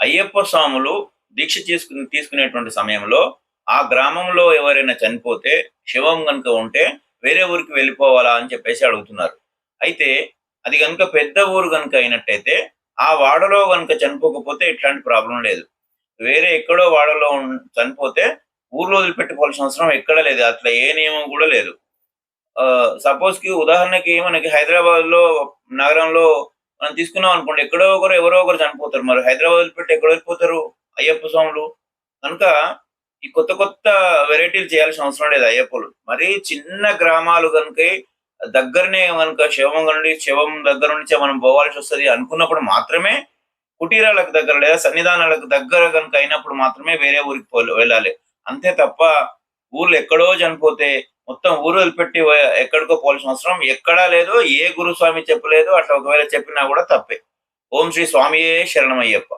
అయ్యప్ప స్వాములు దీక్ష తీసుకుని తీసుకునేటువంటి సమయంలో ఆ గ్రామంలో ఎవరైనా చనిపోతే శవం కనుక ఉంటే వేరే ఊరికి వెళ్ళిపోవాలా అని చెప్పేసి అడుగుతున్నారు. అయితే అది కనుక పెద్ద ఊరు కనుక అయినట్టయితే ఆ వాడలో కనుక చనిపోకపోతే ఇట్లాంటి ప్రాబ్లం లేదు. వేరే ఎక్కడో వాడలో చనిపోతే ఊర్లో వదిలిపెట్టుకోవాల్సిన అవసరం ఎక్కడ లేదు. అట్లా ఏ నియమం కూడా లేదు. సపోజ్కి ఉదాహరణకి మనకి హైదరాబాద్లో నగరంలో మనం తీసుకున్నాం అనుకోండి ఎక్కడో ఒకరు ఎవరో ఒకరు చనిపోతారు. మరి హైదరాబాద్ పెట్టి ఎక్కడ వెళ్ళిపోతారు అయ్యప్ప స్వాములు. కనుక ఈ కొత్త కొత్త వెరైటీలు చేయాల్సిన అవసరం లేదు అయ్యప్పలు. మరి చిన్న గ్రామాలు కనుక దగ్గరనే కనుక శవం నుండి శవం దగ్గర నుంచే మనం పోవాల్సి వస్తుంది అనుకున్నప్పుడు మాత్రమే కుటీరాలకు దగ్గర లేదా సన్నిధానాలకు దగ్గర కనుక అయినప్పుడు మాత్రమే వేరే ఊరికి వెళ్ళాలి. అంతే తప్ప ఊర్లు ఎక్కడో చనిపోతే మొత్తం ఊరు వదిలిపెట్టి ఎక్కడికో పోవాల్సిన అవసరం ఎక్కడా లేదు ఏ గురుస్వామి చెప్పలేదు అట్లా ఒకవేళ చెప్పినా కూడా తప్పే. ఓం శ్రీ స్వామియే శరణమయ్యప్ప.